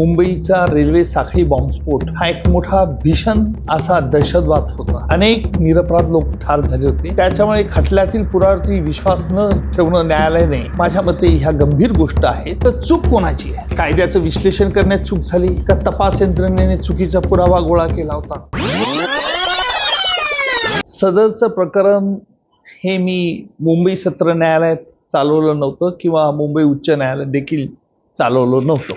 मुंबईचा रेल्वे साखळी बॉम्बस्फोट हा एक मोठा भीषण असा दहशतवाद होता. अनेक निरपराध लोक ठार झाले होते. त्याच्यामुळे खटल्यातील पुरावरती विश्वास न ठेवणं न्यायालयाने माझ्या मते ह्या गंभीर गोष्ट आहे. तर चूक कोणाची आहे? कायद्याचं विश्लेषण करण्यात चूक झाली का तपास यंत्रणेने चुकीचा पुरावा गोळा केला होता? सदरचं प्रकरण हे मी मुंबई सत्र न्यायालयात चालवलं नव्हतं किंवा मुंबई उच्च न्यायालयात देखील चालवलं नव्हतं.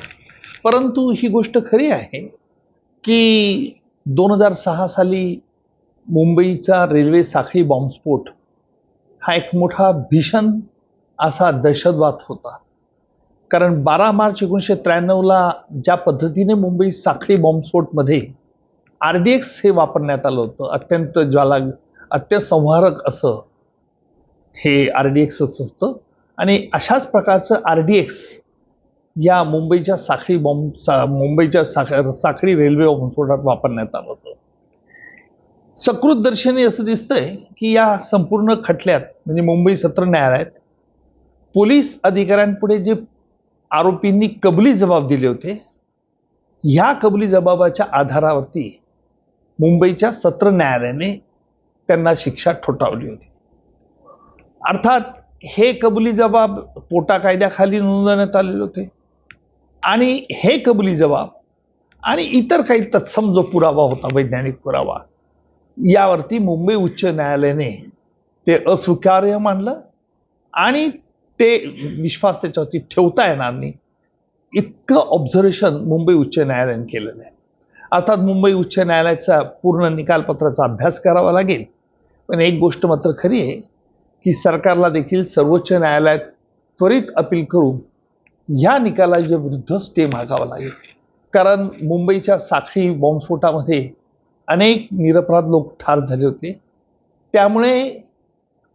परंतु ही गोष्ट खरी आहे की दोन हजार सहा साली मुंबईचा रेल्वे साखळी बॉम्बस्फोट हा एक मोठा भीषण असा दहशतवाद होता. कारण बारा मार्च एकोणीसशे त्र्याण्णवला ज्या पद्धतीने मुंबई साखळी बॉम्बस्फोटमध्ये आर डी एक्स हे वापरण्यात आलं होतं अत्यंत ज्वाला अत्यसंहारक असं हे आर डी एक्सच होतं. आणि अशाच प्रकारचं आर डी एक्स या मुंबईच्या साखळी बॉम्ब सा मुंबईच्या साख साखळी रेल्वे बॉम्बस्फोटात वापरण्यात आलं होतं. सकृत दर्शनी असं दिसतंय की या संपूर्ण खटल्यात म्हणजे मुंबई सत्र न्यायालयात पोलीस अधिकाऱ्यांपुढे जे आरोपींनी कबली जबाब दिले होते ह्या कबली जबाबाच्या आधारावरती मुंबईच्या सत्र न्यायालयाने त्यांना शिक्षा ठोठावली होती. अर्थात हे कबुली जबाब पोटा कायद्याखाली नोंदवण्यात आलेले होते. आणि हे कबुली जबाब आणि इतर काही तत्सम जो पुरावा होता वैज्ञानिक पुरावा यावरती मुंबई उच्च न्यायालयाने ते अस्वीकार्य मानलं आणि ते विश्वास त्याच्यावरती ठेवता येणार नाही. इतकं ऑब्झर्वेशन मुंबई उच्च न्यायालयाने केलेलं आहे. अर्थात मुंबई उच्च न्यायालयाचा पूर्ण निकालपत्राचा अभ्यास करावा लागेल. पण एक गोष्ट मात्र खरी आहे की सरकारला देखील सर्वोच्च न्यायालयात त्वरित अपील करून ह्या निकालाच्या विरुद्ध स्टे मागावा लागेल. कारण मुंबईच्या साखळी बॉम्बस्फोटामध्ये अनेक निरपराध लोक ठार झाले होते. त्यामुळे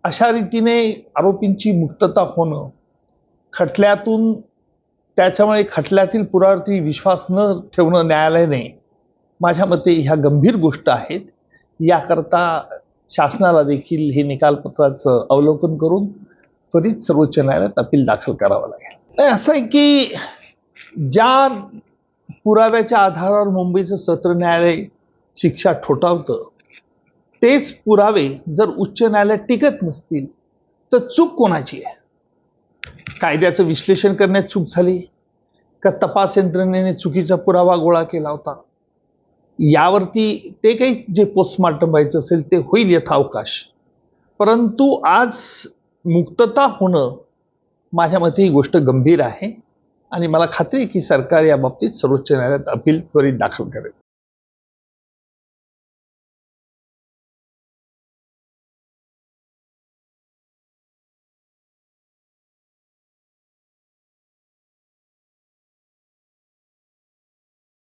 अशा रीतीने आरोपींची मुक्तता होणं खटल्यातून त्याच्यामुळे खटल्यातील पुरावरती विश्वास न ठेवणं न्यायालयाने माझ्या मते ह्या गंभीर गोष्ट आहेत. याकरता शासनाला देखील हे निकालपत्राचं अवलोकन करून त्वरित सर्वोच्च न्यायालयात अपील दाखल करावं लागेल. नाही, असं आहे की ज्या पुराव्याच्या आधारावर मुंबईचं सत्र न्यायालय शिक्षा ठोठावतं तेच पुरावे जर उच्च न्यायालयात टिकत नसतील तर चूक कोणाची आहे? कायद्याचं विश्लेषण करण्यात चूक झाली? का तपास यंत्रणेने चुकीचा पुरावा गोळा केला होता? यावरती ते काही जे पोस्टमार्टम व्हायचं असेल ते होईल यथावकाश. परंतु आज मुक्तता होणं माझ्या मते ही गोष्ट गंभीर आहे आणि मला खात्री आहे की सरकार या बाबतीत सर्वोच्च न्यायालयात अपील त्वरित दाखल करेल.